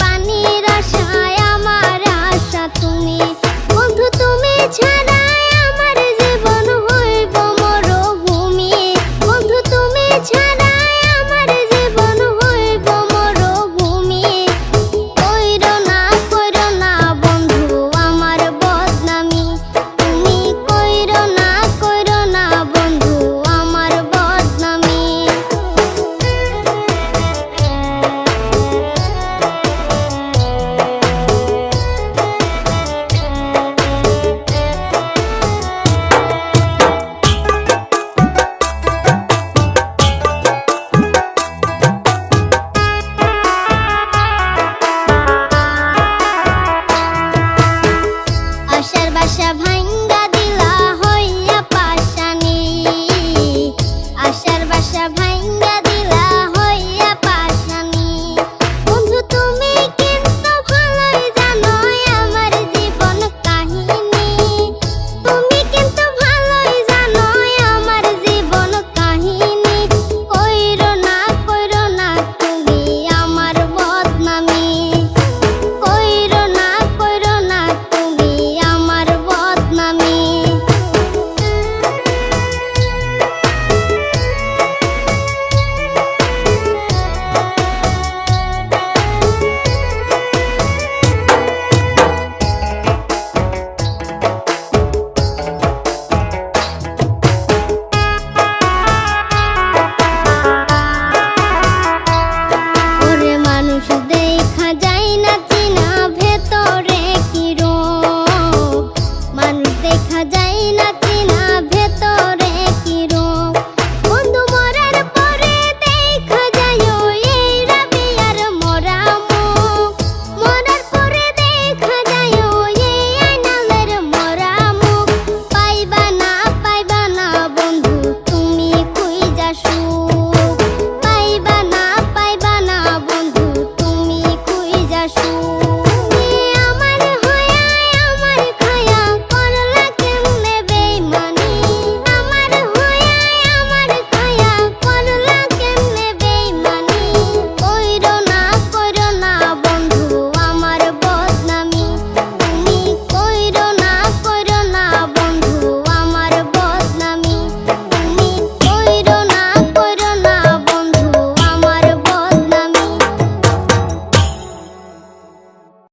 পানির আশায় আমার আশা তুমি। বন্ধু তুমি ছাড়া